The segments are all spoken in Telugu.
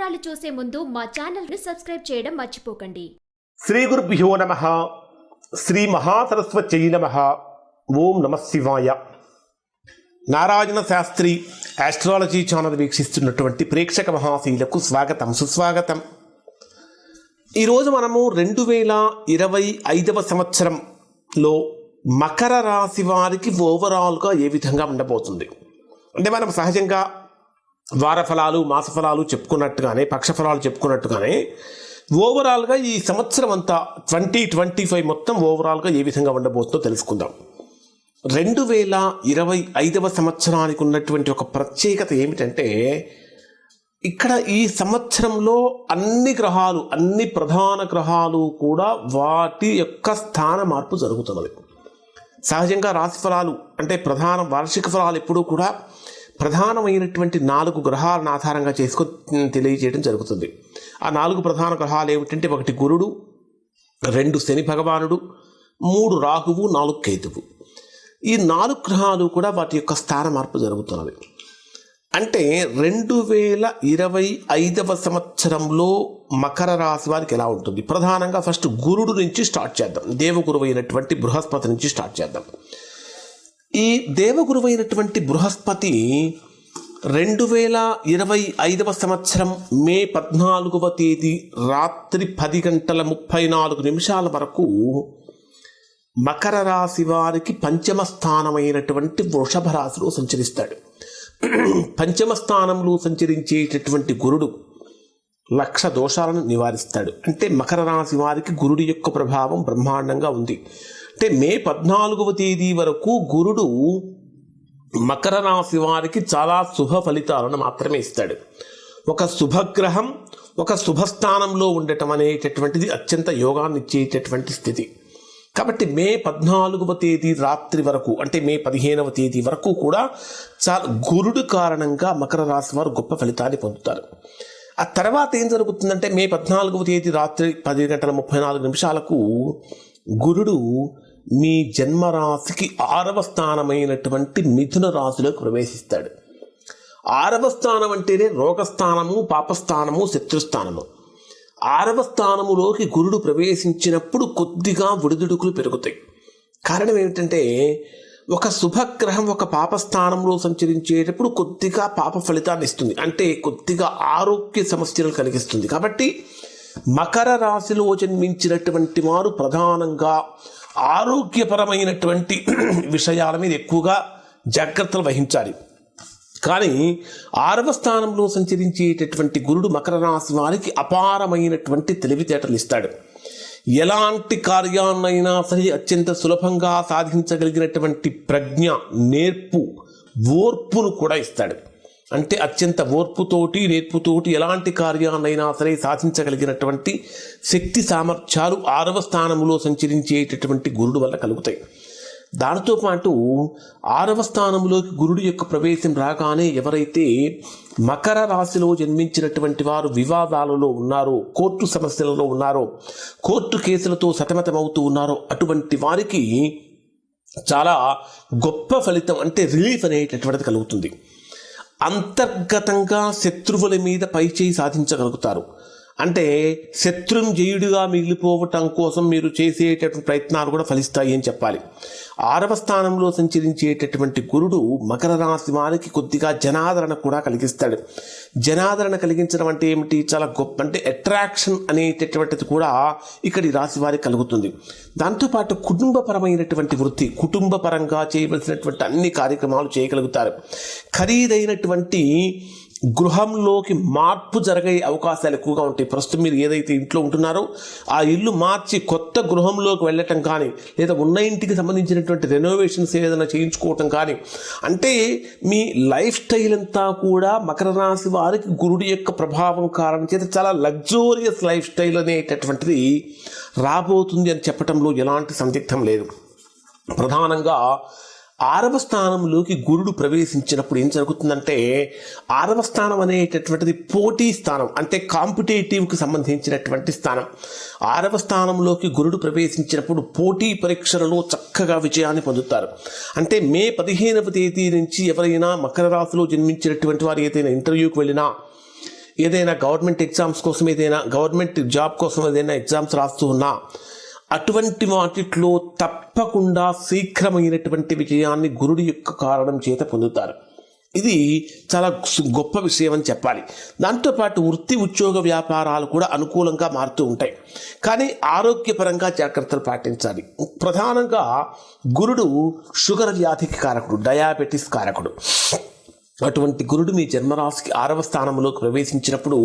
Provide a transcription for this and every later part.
వివరాలు చూసే ముందు మా ఛానల్ని సబ్స్క్రైబ్ చేయడం మర్చిపోకండి. శ్రీ గురుభ్యో నమ. శ్రీ మహాసరస్వత్యై నమ. ఓం నమ శివాయ. నారాయణ శాస్త్రి ఆస్ట్రాలజీ ఛానల్ వీక్షిస్తున్నటువంటి ప్రేక్షక మహాశీలకు స్వాగతం సుస్వాగతం. ఈరోజు మనము రెండు వేల ఇరవై ఐదవ సంవత్సరంలో మకర రాశి వారికి ఓవరాల్గా ఏ విధంగా ఉండబోతుంది? అంటే మనం సహజంగా వార ఫలాలు చెప్పుకున్నట్టుగానే పక్ష ఫలాలు చెప్పుకున్నట్టుగానే ఓవరాల్గా ఈ సంవత్సరం అంతా ట్వంటీ ట్వంటీ ఫైవ్ మొత్తం ఓవరాల్గా ఏ విధంగా ఉండబోతుందో తెలుసుకుందాం. రెండు వేల ఇరవై ఐదవ సంవత్సరానికి ఉన్నటువంటి ఒక ప్రత్యేకత ఏమిటంటే ఇక్కడ ఈ సంవత్సరంలో అన్ని గ్రహాలు అన్ని ప్రధాన గ్రహాలు కూడా వాటి యొక్క స్థాన మార్పు జరుగుతున్నది. సహజంగా రాశి ఫలాలు అంటే ప్రధాన వార్షిక ఫలాలు ఎప్పుడూ కూడా ప్రధానమైనటువంటి నాలుగు గ్రహాలను ఆధారంగా చేసుకొని తెలియజేయడం జరుగుతుంది. ఆ నాలుగు ప్రధాన గ్రహాలు ఏమిటంటే ఒకటి గురుడు రెండు శని భగవానుడు మూడు రాహువు నాలుగు కేతువు. ఈ నాలుగు గ్రహాలు కూడా వాటి యొక్క స్థాన మార్పు జరుగుతున్నవి. అంటే రెండు వేల ఇరవై ఐదవ సంవత్సరంలో మకర రాశి వారికి ఎలా ఉంటుంది? ప్రధానంగా ఫస్ట్ గురుడు నుంచి స్టార్ట్ చేద్దాం. దేవగురువు అయినటువంటి బృహస్పతి నుంచి స్టార్ట్ చేద్దాం. ఈ దేవగురువైనటువంటి బృహస్పతి రెండు వేల ఇరవై ఐదవ సంవత్సరం మే పద్నాలుగవ తేదీ రాత్రి పది గంటల ముప్పై నాలుగు నిమిషాల వరకు మకర రాశి వారికి పంచమ స్థానమైనటువంటి వృషభ రాశిలో సంచరిస్తాడు. పంచమ స్థానంలో సంచరించేటటువంటి గురుడు లక్ష దోషాలను నివారిస్తాడు. అంటే మకర రాశి వారికి గురుడి యొక్క ప్రభావం బ్రహ్మాండంగా ఉంది. అంటే మే పద్నాలుగవ తేదీ వరకు గురుడు మకర రాశి వారికి చాలా శుభ ఫలితాలను మాత్రమే ఇస్తాడు. ఒక శుభగ్రహం ఒక శుభస్థానంలో ఉండటం అనేటటువంటిది అత్యంత యోగాన్ని ఇచ్చేటటువంటి స్థితి. కాబట్టి మే పద్నాలుగవ తేదీ రాత్రి వరకు అంటే మే పదిహేనవ తేదీ వరకు కూడా చాలా గురుడు కారణంగా మకర రాశి వారు గొప్ప ఫలితాన్ని పొందుతారు. ఆ తర్వాత ఏం జరుగుతుందంటే మే పద్నాలుగవ తేదీ రాత్రి పది గంటల ముప్పై నాలుగు నిమిషాలకు గురుడు మీ జన్మరాశికి ఆరవ స్థానమైనటువంటి మిథున రాశిలోకి ప్రవేశిస్తాడు. ఆరవ స్థానం అంటేనే రోగస్థానము పాపస్థానము శత్రుస్థానము. ఆరవ స్థానములోకి గురుడు ప్రవేశించినప్పుడు కొద్దిగా విడుదుడుకులు పెరుగుతాయి. కారణం ఏమిటంటే ఒక శుభగ్రహం ఒక పాపస్థానంలో సంచరించేటప్పుడు కొద్దిగా పాప ఫలితాన్ని ఇస్తుంది. అంటే కొద్దిగా ఆరోగ్య సమస్యలు కలిగిస్తుంది. కాబట్టి మకర రాశిలో జన్మించినటువంటి వారు ప్రధానంగా ఆరోగ్యపరమైనటువంటి విషయాల మీద ఎక్కువగా జాగ్రత్తలు వహించాలి. కానీ ఆరవ స్థానంలో సంచరించేటటువంటి గురుడు మకర రాశి వారికి అపారమైనటువంటి తెలివితేటలు ఇస్తాడు. ఎలాంటి కార్యాన్నైనా సరే అత్యంత సులభంగా సాధించగలిగినటువంటి ప్రజ్ఞ నేర్పు ఓర్పును కూడా ఇస్తాడు. అంటే అత్యంత ఓర్పుతోటి నేర్పుతోటి ఎలాంటి కార్యాన్నైనా సరే సాధించగలిగినటువంటి శక్తి సామర్థ్యాలు ఆరవ స్థానంలో సంచరించేటటువంటి గురుడు వల్ల కలుగుతాయి. దానితో పాటు ఆరవ స్థానంలోకి గురుడు యొక్క ప్రవేశం రాగానే ఎవరైతే మకర రాశిలో జన్మించినటువంటి వారు వివాదాలలో ఉన్నారో కోర్టు సమస్యలలో ఉన్నారో కోర్టు కేసులతో సతమతమవుతూ ఉన్నారో అటువంటి వారికి చాలా గొప్ప ఫలితం అంటే రిలీఫ్ అనేటటువంటిది కలుగుతుంది. అంతర్గతంగా శత్రువుల మీద పైచేయి సాధించగలుగుతారు. అంటే శత్రుంజయుడిగా మిగిలిపోవటం కోసం మీరు చేసేటటువంటి ప్రయత్నాలు కూడా ఫలిస్తాయి అని చెప్పాలి. ఆరవ స్థానంలో సంచరించేటటువంటి గురుడు మకర రాశి వారికి కొద్దిగా జనాదరణ కూడా కలిగిస్తాడు. జనాదరణ కలిగించడం అంటే ఏమిటి? చాలా గొప్ప అంటే అట్రాక్షన్ అనేటటువంటిది కూడా ఇక్కడ ఈ రాశి వారికి కలుగుతుంది. దాంతోపాటు కుటుంబపరమైనటువంటి వృత్తి కుటుంబపరంగా చేయవలసినటువంటి అన్ని కార్యక్రమాలు చేయగలుగుతారు. ఖరీదైనటువంటి గృహంలోకి మార్పు జరిగే అవకాశాలు ఎక్కువగా ఉంటాయి. ప్రస్తుతం మీరు ఏదైతే ఇంట్లో ఉంటున్నారో ఆ ఇల్లు మార్చి కొత్త గృహంలోకి వెళ్ళటం కానీ లేదా ఉన్న ఇంటికి సంబంధించినటువంటి రెనోవేషన్స్ ఏదైనా చేయించుకోవటం కానీ అంటే మీ లైఫ్ స్టైల్ అంతా కూడా మకర రాశి వారికి గురుడి యొక్క ప్రభావం కారణం చేత చాలా లగ్జోరియస్ లైఫ్ స్టైల్ అనేటటువంటిది రాబోతుంది అని చెప్పడంలో ఎలాంటి సందిగ్ధం లేదు. ప్రధానంగా ఆరవ స్థానంలోకి గురుడు ప్రవేశించినప్పుడు ఏం జరుగుతుందంటే ఆరవ స్థానం అనేటటువంటిది పోటీ స్థానం అంటే కాంపిటేటివ్కి సంబంధించినటువంటి స్థానం. ఆరవ స్థానంలోకి గురుడు ప్రవేశించినప్పుడు పోటీ పరీక్షలలో చక్కగా విజయాన్ని పొందుతారు. అంటే మే పదిహేనవ తేదీ నుంచి ఎవరైనా మకర రాశిలో జన్మించినటువంటి వారు ఏదైనా ఇంటర్వ్యూకి వెళ్ళినా ఏదైనా గవర్నమెంట్ ఎగ్జామ్స్ కోసం ఏదైనా గవర్నమెంట్ జాబ్ కోసం ఏదైనా ఎగ్జామ్స్ రాస్తూ ఉన్నా అటువంటి వాటిలో తప్పకుండా శీఘ్రమైనటువంటి విజయాన్ని గురుడి యొక్క కారణం చేత పొందుతారు. ఇది చాలా గొప్ప విషయం అని చెప్పాలి. దాంతోపాటు వృత్తి ఉద్యోగ వ్యాపారాలు కూడా అనుకూలంగా మారుతూ ఉంటాయి. కానీ ఆరోగ్యపరంగా జాగ్రత్తలు పాటించాలి. ప్రధానంగా గురుడు షుగర్ వ్యాధికి కారకుడు డయాబెటిస్ కారకుడు. అటువంటి గురుడు మీ జన్మరాశికి ఆరవ స్థానంలోకి ప్రవేశించినప్పుడు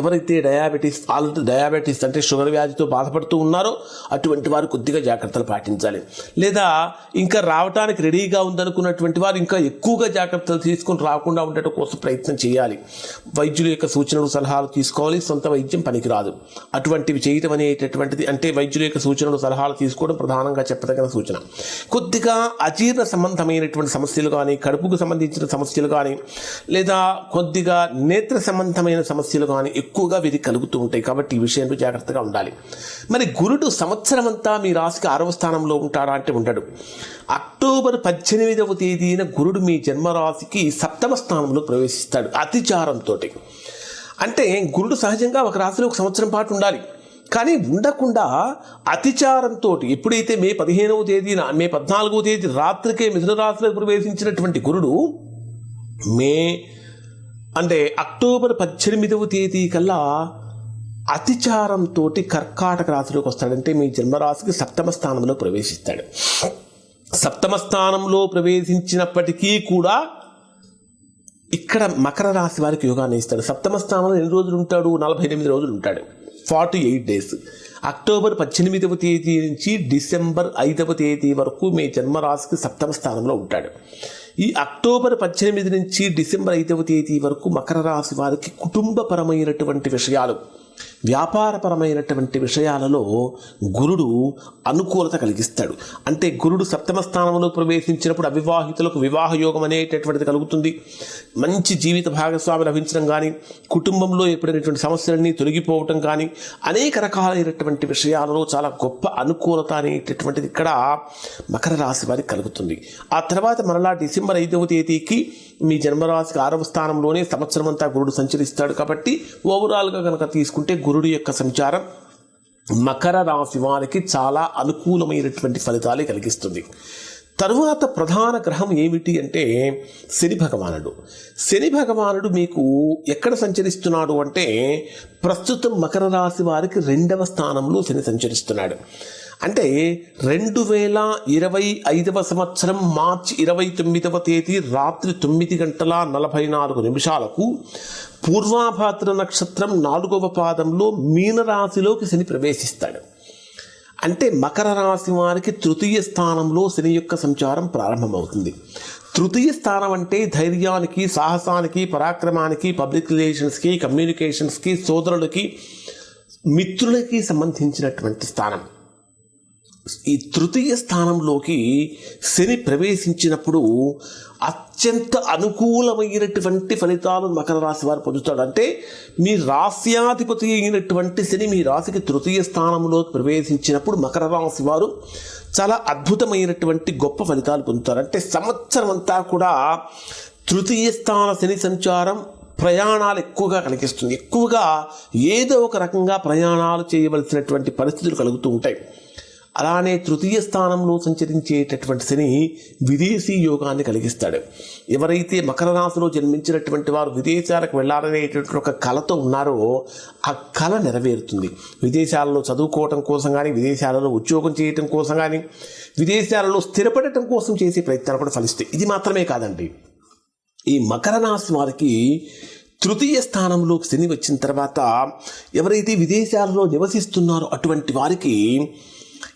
ఎవరైతే డయాబెటీస్ ఆల్రెడీ డయాబెటీస్ అంటే షుగర్ వ్యాధితో బాధపడుతూ ఉన్నారో అటువంటి వారు కొద్దిగా జాగ్రత్తలు పాటించాలి. లేదా ఇంకా రావటానికి రెడీగా ఉందనుకున్నటువంటి వారు ఇంకా ఎక్కువగా జాగ్రత్తలు తీసుకొని రాకుండా ఉండటం కోసం ప్రయత్నం చేయాలి. వైద్యుల యొక్క సూచనలు సలహాలు తీసుకోవాలి. సొంత వైద్యం పనికిరాదు. అటువంటివి చేయటం అనేటటువంటిది అంటే వైద్యుల యొక్క సూచనలు సలహాలు తీసుకోవడం ప్రధానంగా చెప్పదగిన సూచన. కొద్దిగా అజీర్ణ సంబంధమైనటువంటి సమస్యలు కానీ కడుపుకు సంబంధించిన సమస్యలు కానీ లేదా కొద్దిగా నేత్ర సంబంధమైన సమస్యలు కానీ ఎక్కువగా వీరికి కలుగుతూ ఉంటాయి కాబట్టి ఈ విషయంలో జాగ్రత్తగా ఉండాలి. మరి గురుడు సంవత్సరం అంతా మీ రాశికి ఆరవ స్థానంలో ఉంటాడా అంటే ఉండడు. అక్టోబర్ పద్దెనిమిదవ తేదీన గురుడు మీ జన్మరాశికి సప్తమ స్థానంలో ప్రవేశిస్తాడు అతిచారంతో అంటే గురుడు సహజంగా ఒక రాశిలో ఒక సంవత్సరం పాటు ఉండాలి. కానీ ఉండకుండా అతిచారంతో ఎప్పుడైతే మే పదిహేనవ తేదీన మే పద్నాలుగవ తేదీ రాత్రికే మిథున రాశిలో ప్రవేశించినటువంటి గురుడు మే అంటే అక్టోబర్ పద్దెనిమిదవ తేదీ కల్లా అతిచారంతో కర్కాటక రాశిలోకి వస్తాడంటే మీ జన్మరాశికి సప్తమ స్థానంలో ప్రవేశిస్తాడు. సప్తమ స్థానంలో ప్రవేశించినప్పటికీ కూడా ఇక్కడ మకర రాశి వారికి యోగాన్ని ఇస్తాడు. సప్తమ స్థానంలో ఎన్ని రోజులు ఉంటాడు? నలభై ఎనిమిది రోజులు ఉంటాడు. Forty eight days. అక్టోబర్ పద్దెనిమిదవ తేదీ నుంచి డిసెంబర్ ఐదవ తేదీ వరకు మీ జన్మరాశికి సప్తమ స్థానంలో ఉంటాడు. ఈ అక్టోబర్ పద్దెనిమిది నుంచి డిసెంబర్ ఐదవ తేదీ వరకు మకర రాశి వారికి కుటుంబపరమైనటువంటి విషయాలు వ్యాపారపరమైనటువంటి విషయాలలో గురుడు అనుకూలత కలిగిస్తాడు. అంటే గురుడు సప్తమ స్థానంలో ప్రవేశించినప్పుడు అవివాహితులకు వివాహ యోగం అనేటటువంటిది కలుగుతుంది. మంచి జీవిత భాగస్వామి లభించడం కానీ కుటుంబంలో ఏర్పడినటువంటి సమస్యలన్నీ తొలగిపోవటం కానీ అనేక రకాలైనటువంటి విషయాలలో చాలా గొప్ప అనుకూలత అనేటటువంటిది ఇక్కడ మకర రాశి వారికి కలుగుతుంది. ఆ తర్వాత మరలా డిసెంబర్ ఐదవ తేదీకి మీ జన్మరాశికి ఆరవ స్థానంలోనే సంవత్సరం అంతా గురుడు సంచరిస్తాడు కాబట్టి ఓవరాల్గా కనుక తీసుకుంటే గురుడు యొక్క సంచారం మకర రాశి వారికి చాలా అనుకూలమైనటువంటి ఫలితాలే కలిగిస్తుంది. తరువాత ప్రధాన గ్రహం ఏమిటి అంటే శని భగవానుడు. శని భగవానుడు మీకు ఎక్కడ సంచరిస్తున్నాడు అంటే ప్రస్తుతం మకర రాశి వారికి రెండవ స్థానంలో శని సంచరిస్తున్నాడు. అంటే రెండు వేల ఇరవై ఐదవ సంవత్సరం మార్చి ఇరవై తొమ్మిదవ తేదీ రాత్రి తొమ్మిది గంటల నలభై నాలుగు నిమిషాలకు పూర్వాభాద్ర నక్షత్రం నాలుగవ పాదంలో మీనరాశిలోకి శని ప్రవేశిస్తాడు. అంటే మకర రాశి వారికి తృతీయ స్థానంలో శని యొక్క సంచారం ప్రారంభమవుతుంది. తృతీయ స్థానం అంటే ధైర్యానికి సాహసానికి పరాక్రమానికి పబ్లిక్ రిలేషన్స్కి కమ్యూనికేషన్స్కి సోదరులకి మిత్రులకి సంబంధించినటువంటి స్థానం. ఈ తృతీయ స్థానంలోకి శని ప్రవేశించినప్పుడు అత్యంత అనుకూలమైనటువంటి ఫలితాలు మకర రాశి వారు పొందుతాడు అంటే మీ రాశ్యాధిపతి అయినటువంటి శని మీ రాశికి తృతీయ స్థానంలో ప్రవేశించినప్పుడు మకర రాశి వారు చాలా అద్భుతమైనటువంటి గొప్ప ఫలితాలు పొందుతారు. అంటే సంవత్సరం అంతా కూడా తృతీయ స్థాన శని సంచారం ప్రయాణాలు ఎక్కువగా కలిగిస్తుంది ఎక్కువగా ఏదో ఒక రకంగా ప్రయాణాలు చేయవలసినటువంటి పరిస్థితులు కలుగుతూ ఉంటాయి. అలానే తృతీయ స్థానంలో సంచరించేటటువంటి శని విదేశీ యోగాన్ని కలిగిస్తాడు. ఎవరైతే మకర రాశిలో జన్మించినటువంటి వారు విదేశాలకు వెళ్ళాలనేటటువంటి ఒక కళతో ఉన్నారో ఆ కళ నెరవేరుతుంది. విదేశాలలో చదువుకోవటం కోసం కానీ విదేశాలలో ఉద్యోగం చేయటం కోసం కానీ విదేశాలలో స్థిరపడటం కోసం చేసే ప్రయత్నాలు కూడా ఫలిస్తాయి. ఇది మాత్రమే కాదండి. ఈ మకర రాశి వారికి తృతీయ స్థానంలో శని వచ్చిన తర్వాత ఎవరైతే విదేశాలలో నివసిస్తున్నారో అటువంటి వారికి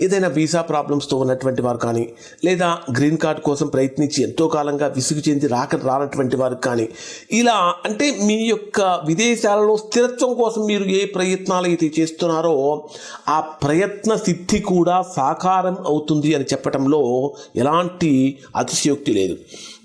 ఏదైనా వీసా ప్రాబ్లమ్స్తో ఉన్నటువంటి వారు కానీ లేదా గ్రీన్ కార్డ్ కోసం ప్రయత్నించి ఎంతో కాలంగా విసుగు చెంది రాక రానటువంటి వారు కానీ ఇలా అంటే మీ యొక్క విదేశాలలో స్థిరత్వం కోసం మీరు ఏ ప్రయత్నాలు అయితే చేస్తున్నారో ఆ ప్రయత్న సిద్ధి కూడా సాకారం అవుతుంది అని చెప్పడంలో ఎలాంటి అతిశయోక్తి లేదు.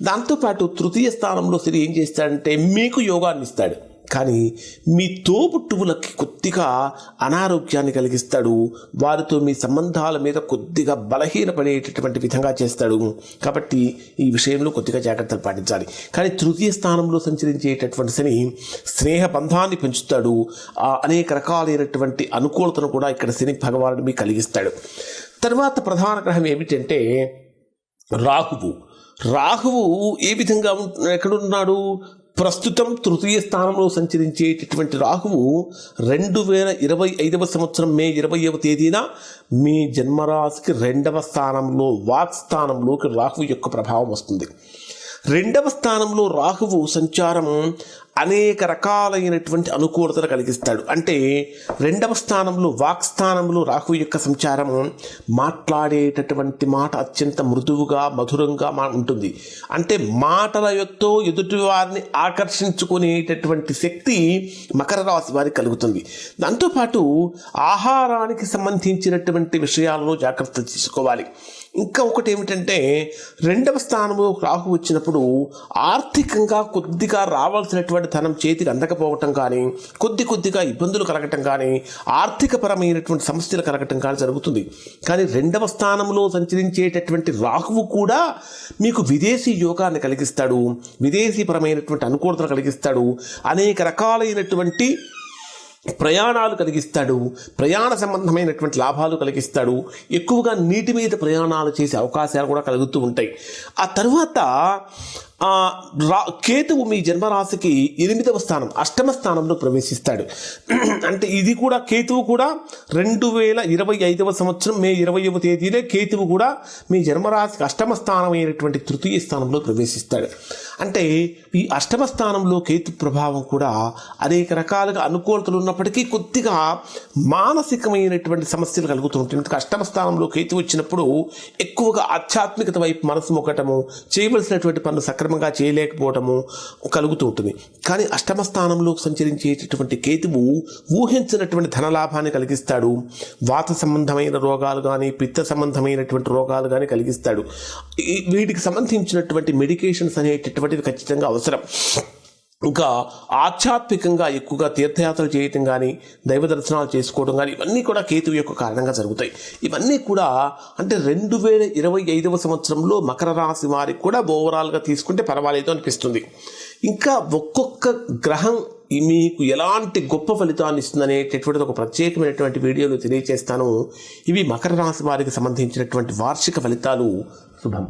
దాంతోపాటు తృతీయ స్థానంలో శని ఏం చేస్తాడంటే మీకు యోగాన్ని ఇస్తాడు. కానీ మీ తోబుట్టువులకి కొద్దిగా అనారోగ్యాన్ని కలిగిస్తాడు. వారితో మీ సంబంధాల మీద కొద్దిగా బలహీనపడేటటువంటి విధంగా చేస్తాడు. కాబట్టి ఈ విషయంలో కొద్దిగా జాగ్రత్తలు పాటించాలి. కానీ తృతీయ స్థానంలో సంచరించేటటువంటి శని స్నేహ బంధాన్ని పెంచుతాడు. అనేక రకాలైనటువంటి అనుకూలతను కూడా ఇక్కడ శని భగవానుడు మీకు కలిగిస్తాడు. తర్వాత ప్రధాన గ్రహం ఏమిటంటే రాహువు. రాహువు ఏ విధంగా ఎక్కడున్నాడు? ప్రస్తుతం తృతీయ స్థానంలో సంచరించేటటువంటి రాహువు రెండు వేల ఇరవై ఐదవ సంవత్సరం మే ఇరవైవ తేదీన మీ జన్మరాశికి రెండవ స్థానంలో వాక్ స్థానంలోకి రాహువు యొక్క ప్రభావం వస్తుంది. రెండవ స్థానంలో రాహువు సంచారం అనేక రకాలైనటువంటి అనుకూలతలు కలిగిస్తాడు. అంటే రెండవ స్థానంలో వాక్ స్థానంలో రాహువు యొక్క సంచారం మాట్లాడేటటువంటి మాట అత్యంత మృదువుగా మధురంగా మా ఉంటుంది. అంటే మాటల యొక్క ఎదుటి వారిని ఆకర్షించుకునేటటువంటి శక్తి మకర రాశి వారికి కలుగుతుంది. దాంతోపాటు ఆహారానికి సంబంధించినటువంటి విషయాల్లో జాగ్రత్త తీసుకోవాలి. ఇంకా ఒకటి ఏమిటంటే రెండవ స్థానంలో రాహు వచ్చినప్పుడు ఆర్థికంగా కొద్దిగా రావాల్సినటువంటి ధనం చేతికి అందకపోవటం కానీ కొద్ది కొద్దిగా ఇబ్బందులు కలగటం కానీ ఆర్థికపరమైనటువంటి సమస్యలు కలగటం కానీ జరుగుతుంది. కానీ రెండవ స్థానంలో సంచరించేటటువంటి రాహువు కూడా మీకు విదేశీ యోగాన్ని కలిగిస్తాడు విదేశీపరమైనటువంటి అనుకూలతలు కలిగిస్తాడు అనేక రకాలైనటువంటి ప్రయాణాలు కలిగిస్తాడు ప్రయాణ సంబంధమైనటువంటి లాభాలు కలిగిస్తాడు ఎక్కువగా నీటి మీద ప్రయాణాలు చేసే అవకాశాలు కూడా కలుగుతూ ఉంటాయి. ఆ తర్వాత రా కేతువు మీ జన్మరాశికి ఎనిమిదవ స్థానం అష్టమ స్థానంలో ప్రవేశిస్తాడు. అంటే ఇది కూడా కేతువు కూడా రెండు వేల ఇరవై ఐదవ సంవత్సరం మే ఇరవైవ తేదీనే కేతువు కూడా మీ జన్మరాశికి అష్టమ స్థానం అయినటువంటి తృతీయ స్థానంలో ప్రవేశిస్తాడు. అంటే ఈ అష్టమ స్థానంలో కేతు ప్రభావం కూడా అనేక రకాలుగా అనుకూలతలు ఉన్నప్పటికీ కొద్దిగా మానసికమైనటువంటి సమస్యలు కలుగుతుంటాయి ఎందుకంటే అష్టమ స్థానంలో కేతు వచ్చినప్పుడు ఎక్కువగా ఆధ్యాత్మికత వైపు మనసు మొక్కటము చేయవలసినటువంటి పనులు సక్రమంగా చేయలేకపోవటము కలుగుతూ ఉంటుంది. కానీ అష్టమ స్థానంలో సంచరించేటటువంటి కేతువు ఊహించినటువంటి ధనలాభాన్ని కలిగిస్తాడు. వాత సంబంధమైన రోగాలు కానీ పిత్త సంబంధమైనటువంటి రోగాలు కానీ కలిగిస్తాడు. వీటికి సంబంధించినటువంటి మెడికేషన్స్ అనేటటువంటిది ఖచ్చితంగా అవసరం. ఇంకా ఆధ్యాత్మికంగా ఎక్కువగా తీర్థయాత్రలు చేయటం కానీ దైవ దర్శనాలు చేసుకోవడం కానీ ఇవన్నీ కూడా కేతువు యొక్క కారణంగా జరుగుతాయి. ఇవన్నీ కూడా అంటే రెండు వేల ఇరవై ఐదవ సంవత్సరంలో మకర రాశి వారికి కూడా ఓవరాల్గా తీసుకుంటే పర్వాలేదు అనిపిస్తుంది. ఇంకా ఒక్కొక్క గ్రహం మీకు ఎలాంటి గొప్ప ఫలితాన్ని ఇస్తుందనేటటువంటిది ఒక ప్రత్యేకమైనటువంటి వీడియోలు తెలియజేస్తాను ఇవి మకర రాశి వారికి సంబంధించినటువంటి వార్షిక ఫలితాలు. శుభం.